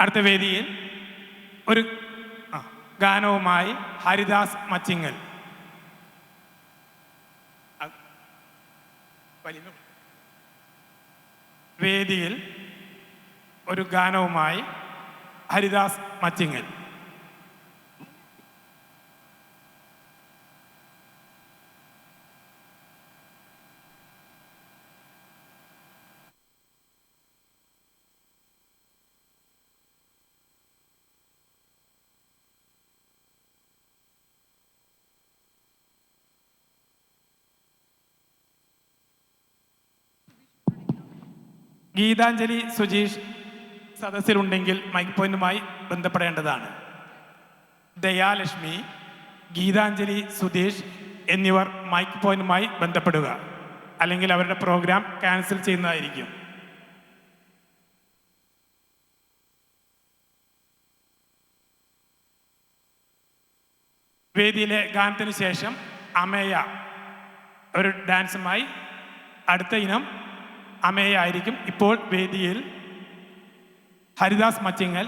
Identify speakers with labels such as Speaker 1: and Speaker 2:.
Speaker 1: അടുത്ത വേദിയിൽ ഒരു ഗാനവുമായി ഹരിദാസ് മച്ചിങ്ങൽ. വേദിയിൽ ഒരു ഗാനവുമായി ഹരിദാസ് മച്ചിങ്ങൽ. ഗീതാഞ്ജലി സുജീഷ് സദസ്സിലുണ്ടെങ്കിൽ മൈക്ക് പോയിന്റുമായി ബന്ധപ്പെടേണ്ടതാണ്. ദയാലക്ഷ്മി ഗീതാഞ്ജലി സുധീഷ് എന്നിവർ മൈക്ക് പോയിന്റുമായി ബന്ധപ്പെടുക. അല്ലെങ്കിൽ അവരുടെ പ്രോഗ്രാം ക്യാൻസൽ ചെയ്യുന്നതായിരിക്കും. വേദിയിലെ ഗാനത്തിന് ശേഷം അമേയ ഒരു ഡാൻസുമായി അടുത്ത ഇനം അമേയ ആയിരിക്കും ഇപ്പോൾ വേദിയിൽ ഹരിദാസ് മച്ചിങ്ങൽ.